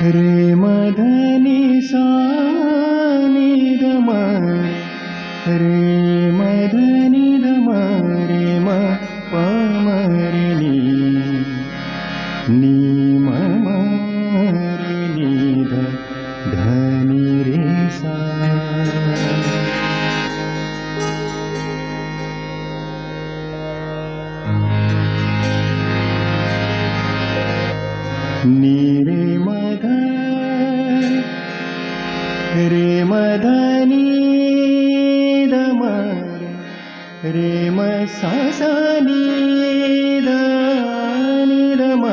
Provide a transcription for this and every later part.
रे मधनि सा नि द म रे मधनि द म रे म प म रे नि नि म म रे नि ध ध नि रे सा नि रे मध नि द म रे म सा सा नि द नि द म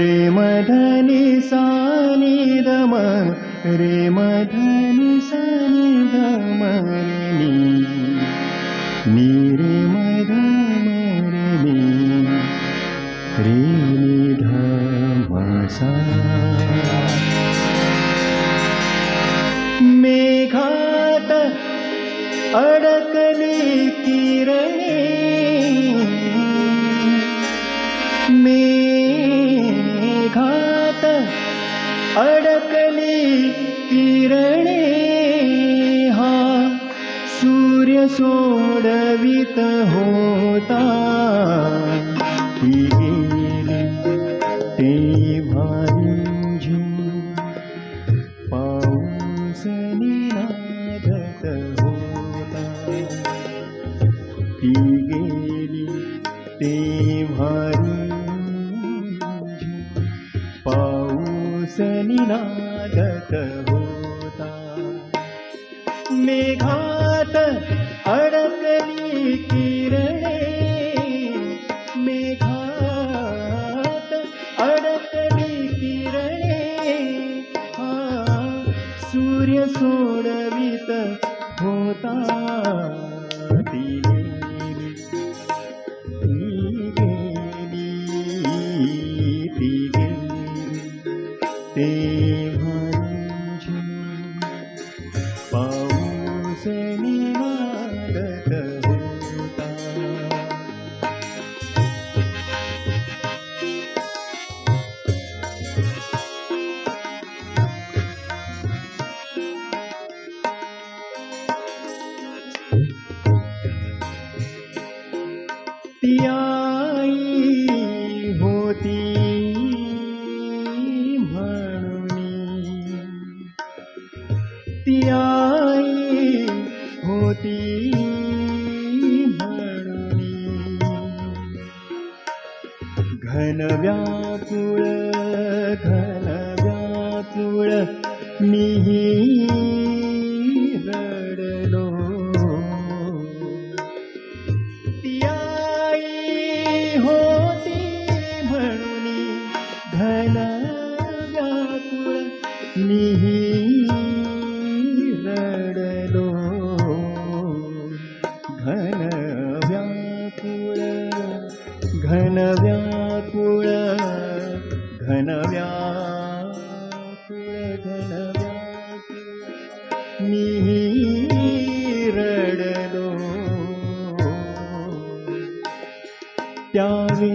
रे म ध नि सा नि द म रे म ध नि सा नि द म रे नि नि रे अडकली किरणे हा, सूर्य सोडवित होता। ती भारिंजी पाऊस निनादत होता। ती गेली ते भारी पाऊस निनादत होता। मेघात अडकली किरणे मेघात अडकली किरणे हा सूर्य सोडवित होता। ती आई होती घन व्याकुळ घन व्याकुळ मिही घन व्याकुळ घन व्याकुळ घन व्याकुळ मिही रडलो त्यावेळी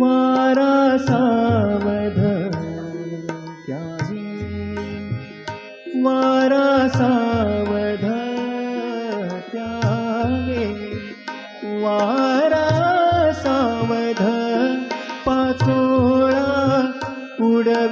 वारा सावध त्यावेळी वारा सावध त्यावे वारा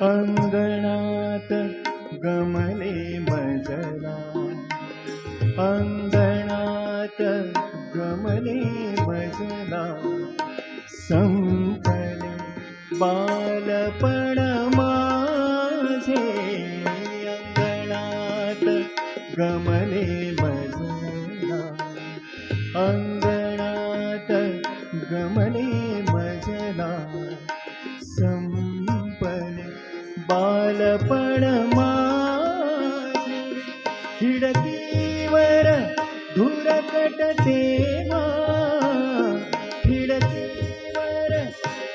अंगणात गमले मजला। अंगणात गमले मजला। बालपण माझे। अंगणात गमले मजला। अंगणात बालपण माझे. खिडकीवर धूर कटते खिडकीवर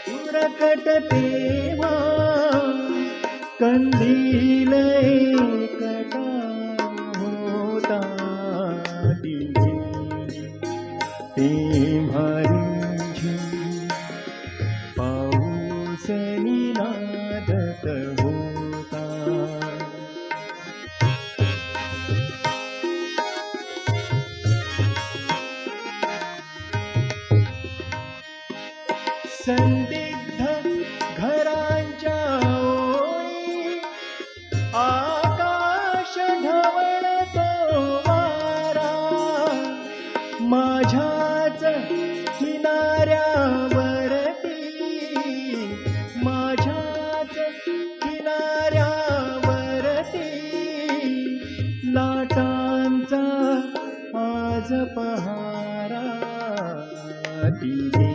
धूर कटते कंदील संदिग्ध घरांच्या ओळी. आकाश ढवळतो वारा. माझ्याच किनाऱ्यावरती. माझ्याच किनाऱ्यावरती. लाटांचा आज पहारा. दिली